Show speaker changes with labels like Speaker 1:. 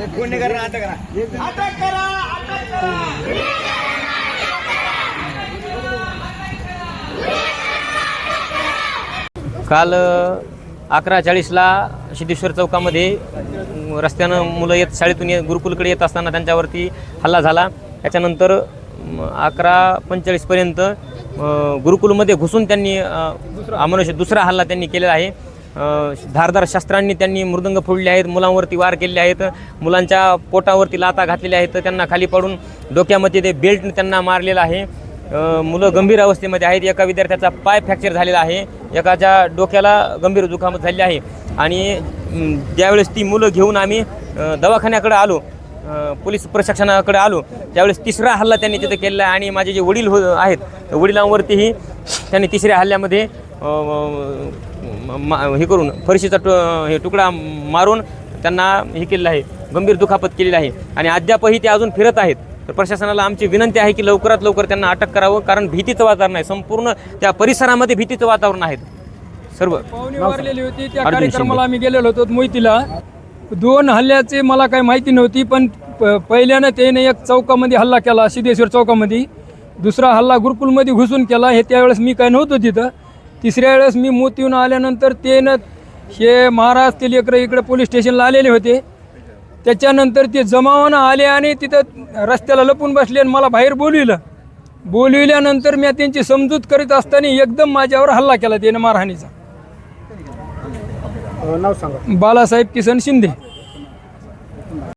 Speaker 1: अटक करा. अटक करा
Speaker 2: काल अकरा चाळीसला सिद्धेश्वर चौकामध्ये रस्त्यानं मुलं येत शाळेतून ये गुरुकुलकडे येत असताना त्यांच्यावरती हल्ला झाला. त्याच्यानंतर अकरा पंचेचाळीसपर्यंत गुरुकुलमध्ये घुसून त्यांनी अं, अमानुष दुसरा हल्ला त्यांनी केलेला आहे. धारदार शस्त्रांनी त्यांनी मृदंग फोडले आहेत मुलांवरती वार केलेले आहेत मुलांच्या पोटावरती लाता घातलेल्या आहेत त्यांना खाली पडून डोक्यामध्ये ते बेल्ट त्यांना मारलेलं आहे. मुलं गंभीर अवस्थेमध्ये आहेत. एका विद्यार्थ्याचा पाय फ्रॅक्चर झालेला आहे. एकाच्या डोक्याला गंभीर दुखापत झालेली आहे. आणि ज्यावेळेस ती मुलं घेऊन आम्ही दवाखान्याकडे आलो पोलीस प्रशासनाकडे आलो त्यावेळेस तिसरा हल्ला त्यांनी तिथं केलेला आहे. आणि माझे जे वडील हो आहेत वडिलांवरतीही त्यांनी तिसऱ्या हल्ल्यामध्ये म- हे करून फरशीचा टु हे तुकडा मारून त्यांना हे केलेलं आहे गंभीर दुखापत केलेली आहे. आणि अद्यापही ते अजून फिरत आहेत. तर प्रशासनाला आमची विनंती आहे की लवकरात लवकर त्यांना अटक करावं कारण भीतीचं वातावरण आहे. संपूर्ण त्या परिसरामध्ये भीतीचं वातावरण आहे. सर्व.
Speaker 3: पाहुणे वारलेली होती त्या कार्यक्रमाला. आम्ही गेलेलो होतो मोहितीला दोन हल्ल्याचे मला काही माहिती नव्हती पण पहिल्यानं त्याने एक चौकामध्ये हल्ला केला सिद्धेश्वर चौकामध्ये. दुसरा हल्ला गुरुकुलमध्ये घुसून केला हे त्यावेळेस मी काय नव्हतो तिथं. तिसऱ्या वेळेस मी मोतीहून आल्यानंतर त्यानं हे महाराज ते लेकरं इकडे पोलीस स्टेशनला आलेले होते. त्याच्यानंतर ते जमावानं आले आणि तिथं रस्त्याला लपून बसले आणि मला बाहेर बोलविलं. बोलविल्यानंतर मी त्यांची समजूत करीत असताना एकदम माझ्यावर हल्ला केला त्यानं मारहाणीचा
Speaker 4: नाव सांगा.
Speaker 3: बालासाहेब किसन शिंदे.